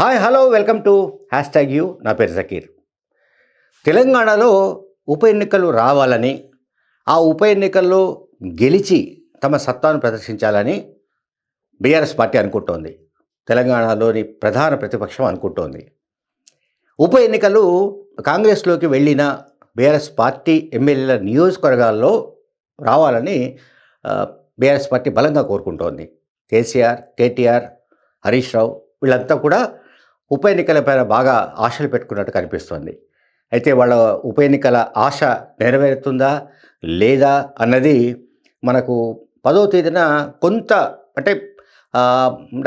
Hi hello welcome to hashtag U నా పేరు జకీర్. తెలంగాణలో ఉప ఎన్నికలు రావాలని ఆ ఉప ఎన్నికల్లో గెలిచి తమ సత్తాను ప్రదర్శించాలని బీఆర్ఎస్ పార్టీ అనుకుంటోంది. తెలంగాణలోని ప్రధాన ప్రతిపక్షం అనుకుంటోంది. ఉప ఎన్నికలు కాంగ్రెస్లోకి వెళ్ళిన బీఆర్ఎస్ పార్టీ ఎమ్మెల్యేల నియోజకవర్గాల్లో రావాలని బీఆర్ఎస్ పార్టీ బలంగా కోరుకుంటోంది. కేసీఆర్ కేటీఆర్ హరీష్ రావు వీళ్ళంతా కూడా ఉప ఎన్నికలపైన బాగా ఆశలు పెట్టుకున్నట్టు కనిపిస్తోంది. అయితే వాళ్ళ ఉప ఎన్నికల ఆశ నెరవేరుతుందా లేదా అన్నది మనకు పదో తేదీన కొంత అంటే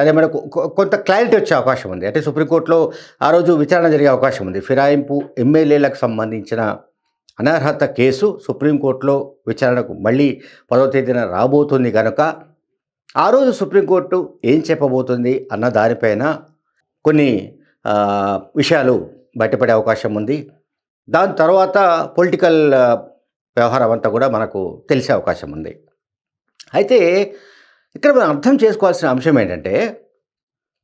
అదే మనకు కొంత క్లారిటీ వచ్చే అవకాశం ఉంది. అంటే సుప్రీంకోర్టులో ఆ రోజు విచారణ జరిగే అవకాశం ఉంది. ఫిరాయింపు ఎమ్మెల్యేలకు సంబంధించిన అనర్హత కేసు సుప్రీంకోర్టులో విచారణకు మళ్ళీ పదో తేదీన రాబోతుంది కనుక ఆ రోజు సుప్రీంకోర్టు ఏం చెప్పబోతుంది అన్న దానిపైన కొన్ని విషయాలు బయటపడే అవకాశం ఉంది. దాని తర్వాత పొలిటికల్ వ్యవహారం అంతా కూడా మనకు తెలిసే అవకాశం ఉంది. అయితే ఇక్కడ మనం అర్థం చేసుకోవాల్సిన అంశం ఏంటంటే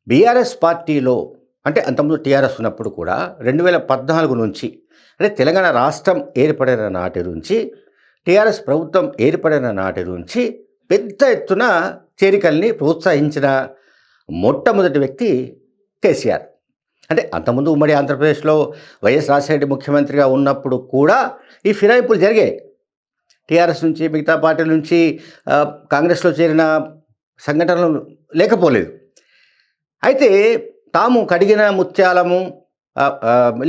బీఆర్ఎస్ పార్టీలో అంటే అంతకుముందు టీఆర్ఎస్ ఉన్నప్పుడు కూడా రెండు వేల పద్నాలుగు నుంచి అంటే తెలంగాణ రాష్ట్రం ఏర్పడిన నాటి నుంచి టీఆర్ఎస్ ప్రభుత్వం ఏర్పడిన నాటి నుంచి పెద్ద ఎత్తున చేరికల్ని ప్రోత్సహించిన మొట్టమొదటి వ్యక్తి కేసీఆర్. అంటే అంతకుముందు ఉమ్మడి ఆంధ్రప్రదేశ్లో వైఎస్ రాజశేఖర ముఖ్యమంత్రిగా ఉన్నప్పుడు కూడా ఈ ఫిరాయింపులు జరిగాయి. టీఆర్ఎస్ నుంచి మిగతా పార్టీల నుంచి కాంగ్రెస్లో చేరిన సంఘటనలు లేకపోలేదు. అయితే తాము కడిగిన ముత్యాలము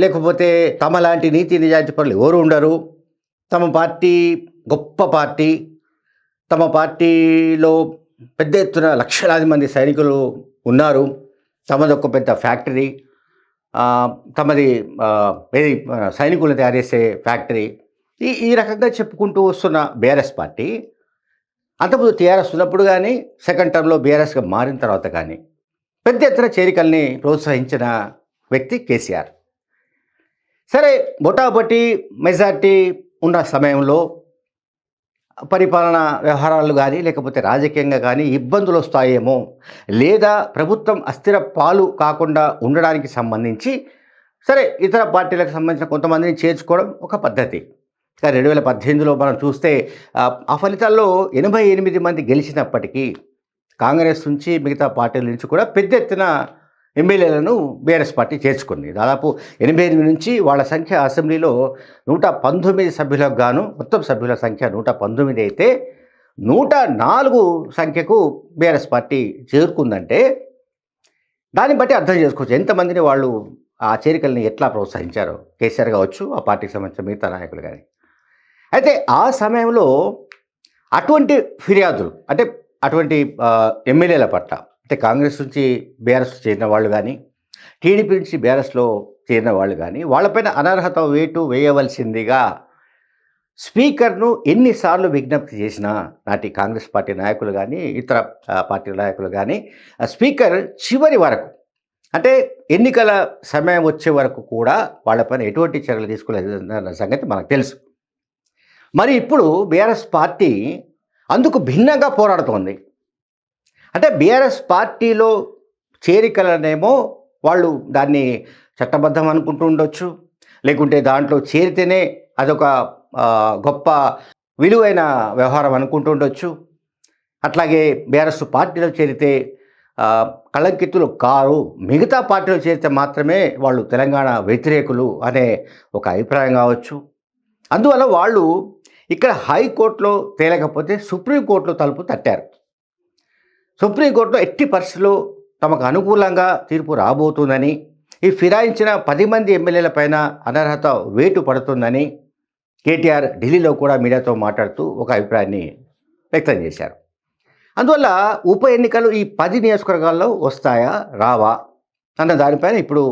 లేకపోతే తమ లాంటి నీతి నిజాయితీ పనులు ఎవరు ఉండరు. తమ పార్టీ గొప్ప పార్టీ. తమ పార్టీలో పెద్ద ఎత్తున లక్షలాది మంది సైనికులు ఉన్నారు. తమది ఒక పెద్ద ఫ్యాక్టరీ తమది ఏది సైనికులను తయారు చేసే ఫ్యాక్టరీ. ఈ ఈ రకంగా చెప్పుకుంటూ వస్తున్న బీఆర్ఎస్ పార్టీ అంతకుముందు టీఆర్ఎస్ ఉన్నప్పుడు కానీ సెకండ్ టర్మ్లో బీఆర్ఎస్గా మారిన తర్వాత కానీ పెద్ద ఎత్తున చేరికల్ని ప్రోత్సహించిన వ్యక్తి కేసీఆర్. సరే బొటాబొటి మెజార్టీ ఉన్న సమయంలో పరిపాలన వ్యవహారాలు కానీ లేకపోతే రాజకీయంగా కానీ ఇబ్బందులు వస్తాయేమో. లేదా ప్రభుత్వం అస్థిర పాలు కాకుండా ఉండడానికి సంబంధించి సరే ఇతర పార్టీలకు సంబంధించిన కొంతమందిని చేర్చుకోవడం ఒక పద్ధతి. కానీ రెండు వేల పద్దెనిమిదిలో మనం చూస్తే ఆ, ఆ ఫలితాల్లో ఎనభై ఎనిమిది మంది గెలిచినప్పటికీ కాంగ్రెస్ నుంచి మిగతా పార్టీల నుంచి కూడా పెద్ద ఎత్తున ఎమ్మెల్యేలను బీఆర్ఎస్ పార్టీ చేర్చుకుంది. దాదాపు ఎనభై ఎనిమిది నుంచి వాళ్ళ సంఖ్య అసెంబ్లీలో నూట పంతొమ్మిది సభ్యులకు గాను మొత్తం సభ్యుల సంఖ్య నూట పంతొమ్మిది అయితే నూట నాలుగు సంఖ్యకు బీఆర్ఎస్ పార్టీ చేరుకుందంటే దాన్ని బట్టి అర్థం చేసుకోవచ్చు. ఎంతమందిని వాళ్ళు ఆ చేరికల్ని ఎట్లా ప్రోత్సహించారో. కేసీఆర్ కావచ్చు ఆ పార్టీకి సంబంధించిన మిగతా నాయకులు కానీ. అయితే ఆ సమయంలో అటువంటి ఫిర్యాదులు అంటే అటువంటి ఎమ్మెల్యేల పట్ల అంటే కాంగ్రెస్ నుంచి బీఆర్ఎస్ చేరిన వాళ్ళు కానీ టీడీపీ నుంచి బీఆర్ఎస్లో చేరిన వాళ్ళు కానీ వాళ్ళపైన అనర్హత వేటు వేయవలసిందిగా స్పీకర్ను ఎన్నిసార్లు విజ్ఞప్తి చేసినా నాటి కాంగ్రెస్ పార్టీ నాయకులు కానీ ఇతర పార్టీ నాయకులు కానీ ఆ స్పీకర్ చివరి వరకు అంటే ఎన్నికల సమయం వచ్చే వరకు కూడా వాళ్ళపైన ఎటువంటి చర్యలు తీసుకోలేదన్న సంగతి మనకు తెలుసు. మరి ఇప్పుడు బీఆర్ఎస్ పార్టీ అందుకు భిన్నంగా పోరాడుతోంది. అంటే బీఆర్ఎస్ పార్టీలో చేరికలనేమో వాళ్ళు దాన్ని చట్టబద్ధం అనుకుంటూ ఉండొచ్చు. లేకుంటే దాంట్లో చేరితేనే అదొక గొప్ప విలువైన వ్యవహారం అనుకుంటూ ఉండొచ్చు. అట్లాగే బీఆర్ఎస్ పార్టీలో చేరితే కళంకితులు కారు మిగతా పార్టీలో చేరితే మాత్రమే వాళ్ళు తెలంగాణ వ్యతిరేకులు అనే ఒక అభిప్రాయం కావచ్చు. అందువల్ల వాళ్ళు ఇక్కడ హైకోర్టులో తేలకపోతే సుప్రీంకోర్టులో తలుపు తట్టారు. సుప్రీంకోర్టులో ఎట్టి పరిస్థితుల్లో తమకు అనుకూలంగా తీర్పు రాబోతుందని ఈ ఫిరాయించిన పది మంది ఎమ్మెల్యేల పైన అనర్హత వేటు పడుతుందని కేటీఆర్ ఢిల్లీలో కూడా మీడియాతో మాట్లాడుతూ ఒక అభిప్రాయాన్ని వ్యక్తం చేశారు. అందువల్ల ఉప ఎన్నికలు ఈ పది నియోజకవర్గాల్లో వస్తాయా రావా అన్న దానిపైన ఇప్పుడు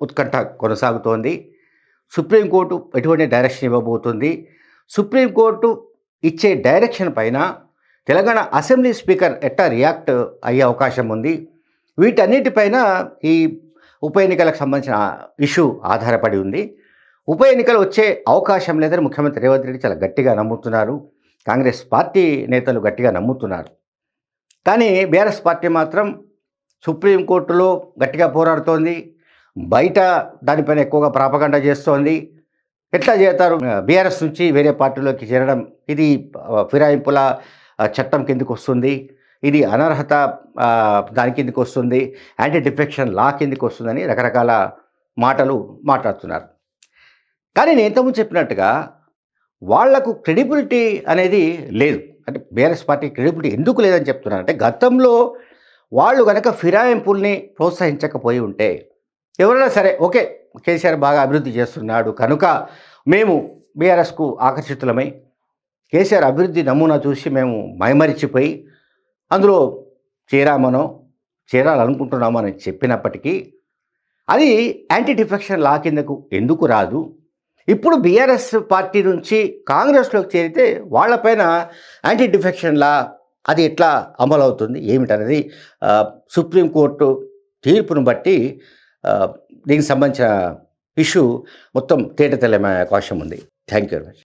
ఉత్కంఠ కొనసాగుతోంది. సుప్రీంకోర్టు ఎటువంటి డైరెక్షన్ ఇవ్వబోతుంది. సుప్రీంకోర్టు ఇచ్చే డైరెక్షన్ పైన తెలంగాణ అసెంబ్లీ స్పీకర్ ఎట్టా రియాక్ట్ అయ్యే అవకాశం ఉంది. వీటన్నిటిపైన ఈ ఉప ఎన్నికలకు సంబంధించిన ఇష్యూ ఆధారపడి ఉంది. ఉప ఎన్నికలు వచ్చే అవకాశం లేదని ముఖ్యమంత్రి రేవంత్ రెడ్డి చాలా గట్టిగా నమ్ముతున్నారు. కాంగ్రెస్ పార్టీ నేతలు గట్టిగా నమ్ముతున్నారు. కానీ బీఆర్ఎస్ పార్టీ మాత్రం సుప్రీంకోర్టులో గట్టిగా పోరాడుతోంది. బయట దానిపైన ఎక్కువగా ప్రాపగండ చేస్తోంది. ఎట్లా చేస్తారు? బీఆర్ఎస్ నుంచి వేరే పార్టీలోకి చేరడం ఇది ఫిరాయింపుల చట్టం కిందకు వస్తుంది. ఇది అనర్హత దాని కిందకి వస్తుంది. యాంటీ డిఫెక్షన్ లా కిందకి వస్తుందని రకరకాల మాటలు మాట్లాడుతున్నారు. కానీ నేను ఇంతకుముందు చెప్పినట్టుగా వాళ్ళకు క్రెడిబిలిటీ అనేది లేదు. అంటే బీఆర్ఎస్ పార్టీ క్రెడిబిలిటీ ఎందుకు లేదని చెప్తున్నారు. అంటే గతంలో వాళ్ళు కనుక ఫిరాయింపుల్ని ప్రోత్సహించకపోయి ఉంటే ఎవరైనా సరే ఓకే కేసీఆర్ బాగా అభివృద్ధి చేస్తున్నాడు కనుక మేము బీఆర్ఎస్కు ఆకర్షితులమై కేసీఆర్ అభివృద్ధి నమూనా చూసి మేము మైమరిచిపోయి అందులో చేరామనో చేరాలనుకుంటున్నామో అని చెప్పినప్పటికీ అది యాంటీ డిఫెక్షన్ లా కిందకు ఎందుకు రాదు? ఇప్పుడు బీఆర్ఎస్ పార్టీ నుంచి కాంగ్రెస్లోకి చేరితే వాళ్ళపైన యాంటీ డిఫెక్షన్ లా అది ఎట్లా అమలు అవుతుంది ఏమిటనేది సుప్రీంకోర్టు తీర్పును బట్టి దీనికి సంబంధించిన ఇష్యూ మొత్తం తేట తెల్లమే అవకాశం ఉంది. Thank you very much.